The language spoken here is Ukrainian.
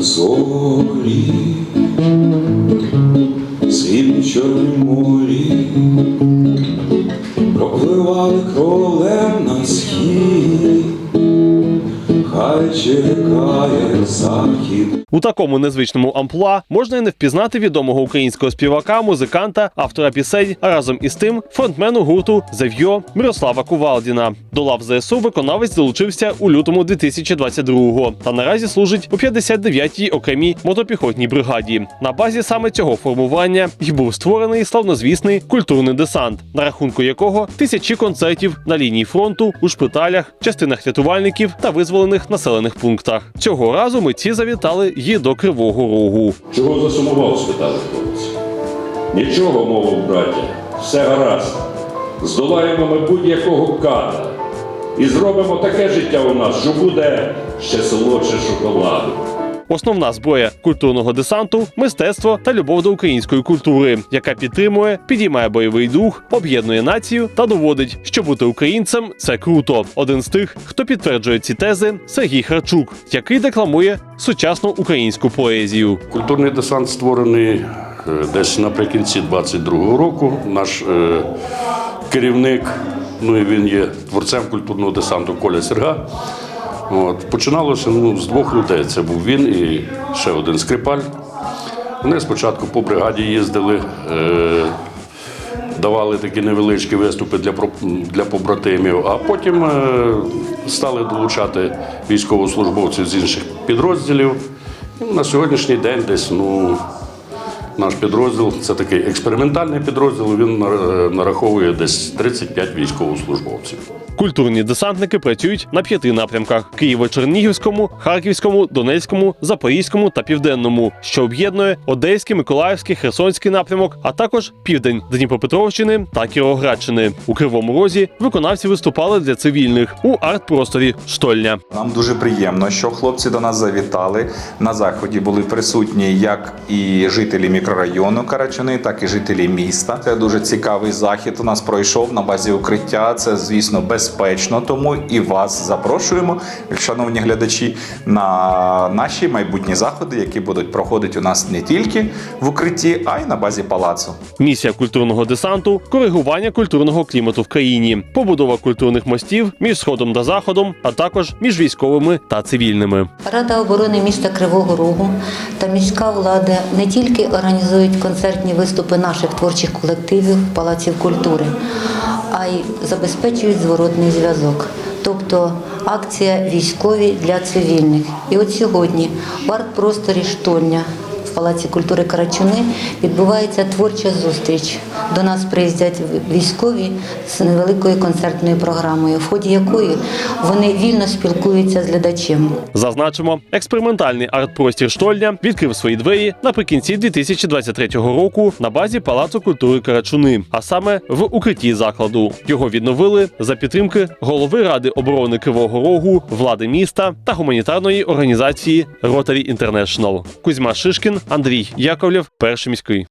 зорі, срібні чорний морі, чекає захід. У такому незвичному амплуа можна і не впізнати відомого українського співака, музиканта, автора пісень, а разом із тим фронтмену гурту Зев'йо Мирослава Кувалдіна. До лав ЗСУ виконавець долучився у лютому 2022-го та наразі служить у 59-й окремій мотопіхотній бригаді. На базі саме цього формування й був створений славнозвісний культурний десант, на рахунку якого тисячі концертів на лінії фронту, у шпиталях, частинах рятувальників та визволених населених пунктах. Цього разу митці завітали її до Кривого Рогу. Чого засумував, спитали хлопці. Нічого, мовив браття, все гаразд. Здолаємо ми будь-якого ката. І зробимо таке життя у нас, що буде ще солодше шоколаду. Основна зброя культурного десанту мистецтво та любов до української культури, яка підтримує, підіймає бойовий дух, об'єднує націю та доводить, що бути українцем це круто. Один з тих, хто підтверджує ці тези, Сергій Харчук, який декламує сучасну українську поезію. Культурний десант створений е, десь наприкінці 22-го року. Наш е, керівник, ну і він є творцем культурного десанту Коля Серга. От, починалося ну, з двох людей. Це був він і ще один скрипаль. Вони спочатку по бригаді їздили, е, давали такі невеличкі виступи для, для побратимів, а потім е, стали долучати військовослужбовців з інших підрозділів. На сьогоднішній день десь ну, наш підрозділ це такий експериментальний підрозділ. Він нараховує десь 35 військовослужбовців. Культурні десантники працюють на п'яти напрямках: Києво-Чернігівському, Харківському, Донецькому, Запорізькому та Південному, що об'єднує Одеський, Миколаївський, Херсонський напрямок, а також південь Дніпропетровщини та Кіровоградщини. У Кривому Розі виконавці виступали для цивільних у арт-просторі Штольня. Нам дуже приємно, що хлопці до нас завітали. На заході були присутні як і жителі мікрорайону Карачуни, так і жителі міста. Це дуже цікавий захід. У нас пройшов на базі укриття. Це, звісно, безпечно. Тому і вас запрошуємо, шановні глядачі, на наші майбутні заходи, які будуть проходити у нас не тільки в укритті, а й на базі палацу. Місія культурного десанту коригування культурного клімату в країні, побудова культурних мостів між сходом та заходом, а також між військовими та цивільними. Рада оборони міста Кривого Рогу та міська влада не тільки організують концертні виступи наших творчих колективів палаців культури, а й забезпечують зворотний зв'язок. Тобто акція військові для цивільних. І от сьогодні в арт-просторі Штольня Палаці культури Карачуни відбувається творча зустріч. До нас приїздять військові з невеликою концертною програмою, в ході якої вони вільно спілкуються з глядачем. Зазначимо, експериментальний арт-простір Штольня відкрив свої двері наприкінці 2023 року на базі Палацу культури Карачуни, а саме в укритті закладу. Його відновили за підтримки голови Ради оборони Кривого Рогу, влади міста та гуманітарної організації Rotary International. Кузьма Шишкін, Андрій Яковлєв, перший міський.